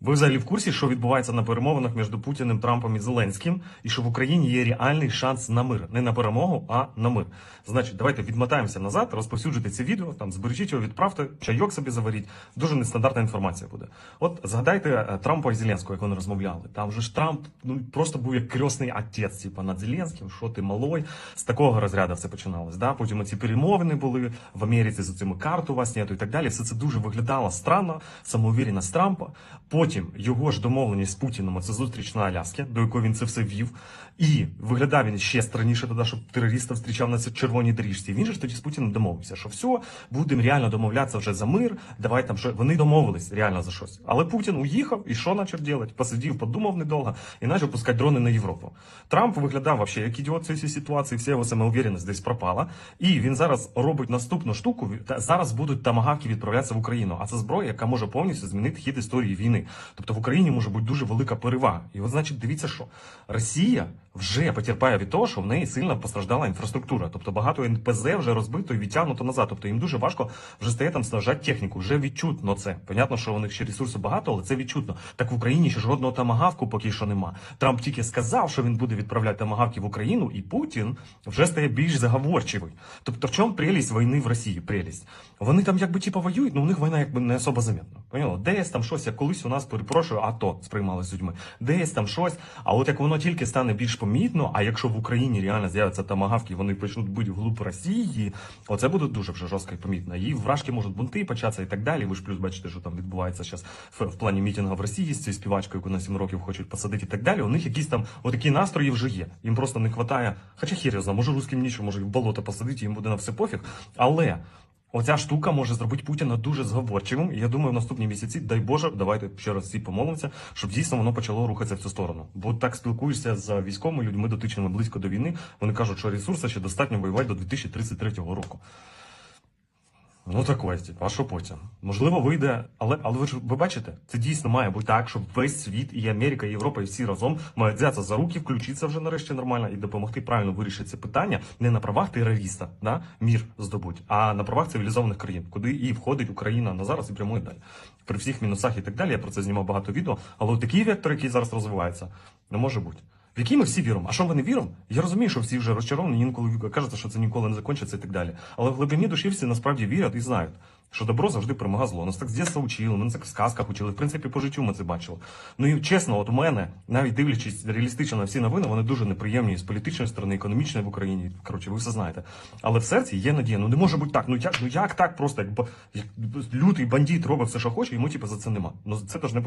Ви взагалі в курсі, що відбувається на перемовинах між Путіним, Трампом і Зеленським, і що в Україні є реальний шанс на мир, не на перемогу, а на мир. Значить, давайте відмотаємося назад, розповсюджуйте це відео, там збережіть його, відправте, чайок собі заваріть. Дуже нестандартна інформація буде. От згадайте е, Трампа і Зеленського, як вони розмовляли. Там же ж Трамп ну просто був як крісний отець, типа над Зеленським, що ти малой. З такого розряду все починалось. Да? Потім ці перемовини були в Америці з цими карт у вас нету і так далі. Все це дуже виглядало странно, самоувіреність Трампа. Потім його ж домовленість з Путіним, це зустріч на Аляскі, до якої він це все вів. І виглядав він ще странніше тоді, щоб терористів зустрічав на червоній доріжці. Він же ж тоді з Путіним домовився, що все, будемо реально домовлятися вже за мир. Давай там що вони домовились реально за щось. Але Путін уїхав і що почав робити? Посидів, подумав недовго і почав пускати дрони на Європу. Трамп виглядав вообще як ідіот цій ситуації, вся його самоуверенність десь пропала. І він зараз робить наступну штуку. Зараз будуть тамагавки відправлятися в Україну. А це зброя, яка може повністю змінити хід історії війни. Тобто в Україні може бути дуже велика перевага. І от значить, дивіться, що Росія вже потерпає від того, що в неї сильно постраждала інфраструктура. Тобто багато НПЗ вже розбито і відтягнуто назад. Тобто їм дуже важко вже стає там снажати техніку. Вже відчутно це. Понятно, що у них ще ресурсу багато, але це відчутно. Так в Україні ще жодного тамагавку поки що нема. Трамп тільки сказав, що він буде відправляти тамагавки в Україну, і Путін вже стає більш заговорчивий. Тобто, в чому прелість війни в Росії? Прелість. Вони там якби типу воюють, ну у них війна якби не особо замітна. Поняла? Десь там щось, як колись у нас перепрошую, АТО сприймали з людьми. Десь там щось. А от як воно тільки стане більш помітно, а якщо в Україні реально з'являться тамагавки, вони почнуть бути вглуб Росії, оце буде дуже вже жорстко і помітно. І вражки можуть бунти початися і так далі. Ви ж плюс бачите, що там відбувається зараз в, плані мітингу в Росії з цією співачкою, яку на 7 років хочуть посадити і так далі. У них якісь там отакі настрої вже є. Їм просто не вистачає. Хоча хір я може русським нічого, може в болото посадити, їм буде на все пофіг. Але Оця штука може зробити Путіна дуже зговорчивим. І я думаю, в наступні місяці, дай Боже, давайте ще раз всі помолимося, щоб дійсно воно почало рухатися в цю сторону. Бо так спілкуєшся з військовими людьми, дотичними близько до війни. Вони кажуть, що ресурсу ще достатньо воювати до 2033 року. Ну так ось, типу, а що потім? Можливо, вийде, але але ви ж ви бачите, це дійсно має бути так, щоб весь світ, і Америка, і Європа, і всі разом мають взятися за руки, включитися вже нарешті нормально і допомогти правильно вирішити це питання не на правах терориста, да, мір здобуть, а на правах цивілізованих країн, куди і входить Україна на зараз і прямує далі. При всіх мінусах і так далі. Я про це знімав багато відео. Але такий вектор, який зараз розвивається, не може бути. В який ми всі віримо? А що ми не віримо? Я розумію, що всі вже розчаровані, інколи кажуть, що це ніколи не закінчиться і так далі. Але в глибині душі всі насправді вірять і знають, що добро завжди перемога зло. Нас так з дитинства учили, ми це в сказках учили. В принципі, по життю ми це бачили. Ну і чесно, от у мене, навіть дивлячись реалістично на всі новини, вони дуже неприємні з політичної сторони, економічної в Україні. Коротше, ви все знаєте. Але в серці є надія. Ну не може бути так. Ну як, ну як так просто, як, як лютий бандит робить все, що хоче, йому типу за це нема. Ну це теж не